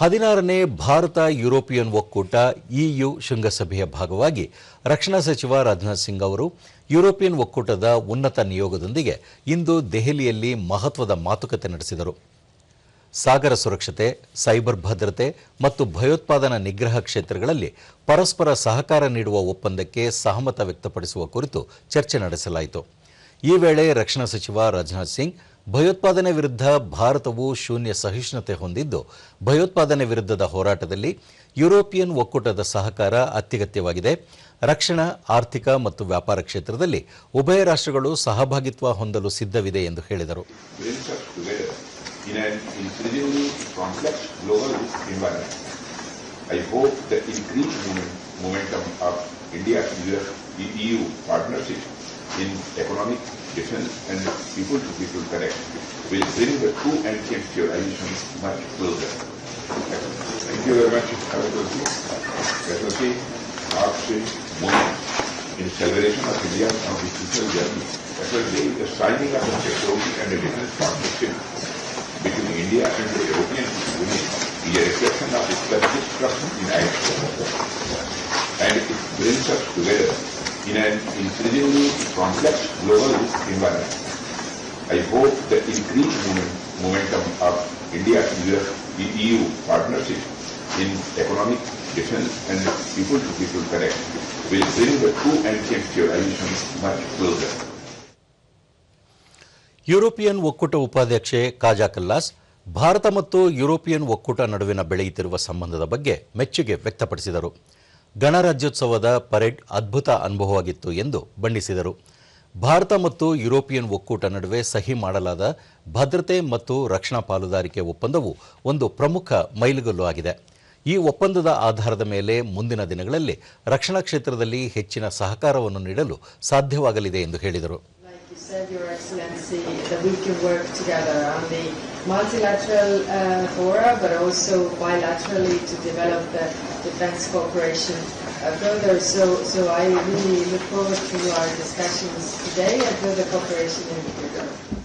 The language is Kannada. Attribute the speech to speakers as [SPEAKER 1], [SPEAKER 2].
[SPEAKER 1] ಹದಿನಾರನೇ ಭಾರತ ಯುರೋಪಿಯನ್ ಒಕ್ಕೂಟ ಇಯು ಶೃಂಗಸಭೆಯ ಭಾಗವಾಗಿ ರಕ್ಷಣಾ ಸಚಿವ ರಾಜನಾಥ್ ಸಿಂಗ್ ಅವರು ಯುರೋಪಿಯನ್ ಒಕ್ಕೂಟದ ಉನ್ನತ ನಿಯೋಗದೊಂದಿಗೆ ಇಂದು ದೆಹಲಿಯಲ್ಲಿ ಮಹತ್ವದ ಮಾತುಕತೆ ನಡೆಸಿದರು. ಸಾಗರ ಸುರಕ್ಷತೆ, ಸೈಬರ್ ಭದ್ರತೆ ಮತ್ತು ಭಯೋತ್ಪಾದನಾ ನಿಗ್ರಹ ಕ್ಷೇತ್ರಗಳಲ್ಲಿ ಪರಸ್ಪರ ಸಹಕಾರ ನೀಡುವ ಒಪ್ಪಂದಕ್ಕೆ ಸಹಮತ ವ್ಯಕ್ತಪಡಿಸುವ ಕುರಿತು ಚರ್ಚೆ ನಡೆಸಲಾಯಿತು. ಈ ವೇಳೆ ರಕ್ಷಣಾ ಸಚಿವ ರಾಜನಾಥ್ ಸಿಂಗ್ ಭಯೋತ್ಪಾದನೆ ವಿರುದ್ಧ ಭಾರತವು ಶೂನ್ಯ ಸಹಿಷ್ಣುತೆ ಹೊಂದಿದ್ದು, ಭಯೋತ್ಪಾದನೆ ವಿರುದ್ಧದ ಹೋರಾಟದಲ್ಲಿ ಯುರೋಪಿಯನ್ ಒಕ್ಕೂಟದ ಸಹಕಾರ ಅತ್ಯಗತ್ಯವಾಗಿದೆ. ರಕ್ಷಣಾ, ಆರ್ಥಿಕ ಮತ್ತು ವ್ಯಾಪಾರ ಕ್ಷೇತ್ರದಲ್ಲಿ ಉಭಯ ರಾಷ್ಟ್ರಗಳು ಸಹಭಾಗಿತ್ವ ಹೊಂದಲು ಸಿದ್ಧವಿದೆ ಎಂದು ಹೇಳಿದರು.
[SPEAKER 2] in economic, defense, and people to people connect will bring the two anti-actualization much closer. Thank you very much, Avitosi. Avitosi, Harpsi, Moon, in celebration of India's constitutional journey, especially the signing of a security and a defense partnership between India and the European Union is a reflection of its trust in action. And it brings us together in an increasingly complex global environment. I hope the increased moment, momentum of India's US EU partnership in economic, defense and people-to-people connect will bring the two ancient civilizations much closer.
[SPEAKER 1] European ಒಕ್ಕೂಟ ಉಪಾಧ್ಯಕ್ಷೆ ಕಾಜಾ ಕಲ್ಲಾಸ್ ಭಾರತ ಮತ್ತು ಯುರೋಪಿಯನ್ ಒಕ್ಕೂಟ ನಡುವಿನ ಬೆಳೆಯುತ್ತಿರುವ ಸಂಬಂಧದ ಬಗ್ಗೆ ಮೆಚ್ಚುಗೆ ವ್ಯಕ್ತಪಡಿಸಿದರು ಗಣರಾಜ್ಯೋತ್ಸವದ ಪರೇಡ್ ಅದ್ಭುತ ಅನುಭವವಾಗಿತ್ತು ಎಂದು ಬಣ್ಣಿಸಿದರು. ಭಾರತ ಮತ್ತು ಯುರೋಪಿಯನ್ ಒಕ್ಕೂಟ ನಡುವೆ ಸಹಿ ಮಾಡಲಾದ ಭದ್ರತೆ ಮತ್ತು ರಕ್ಷಣಾ ಪಾಲುದಾರಿಕೆ ಒಪ್ಪಂದವು ಒಂದು ಪ್ರಮುಖ ಮೈಲುಗಲ್ಲು ಆಗಿದೆ. ಈ ಒಪ್ಪಂದದ ಆಧಾರದ ಮೇಲೆ ಮುಂದಿನ ದಿನಗಳಲ್ಲಿ ರಕ್ಷಣಾ ಕ್ಷೇತ್ರದಲ್ಲಿ ಹೆಚ್ಚಿನ ಸಹಕಾರವನ್ನು ನೀಡಲು ಸಾಧ್ಯವಾಗಲಿದೆ ಎಂದು ಹೇಳಿದರು.
[SPEAKER 3] Said, Your Excellency, that we can work together on the multilateral uh, fora, but also bilaterally to develop the defense cooperation uh, further. So, so I really look forward to our discussions today and further cooperation in the future.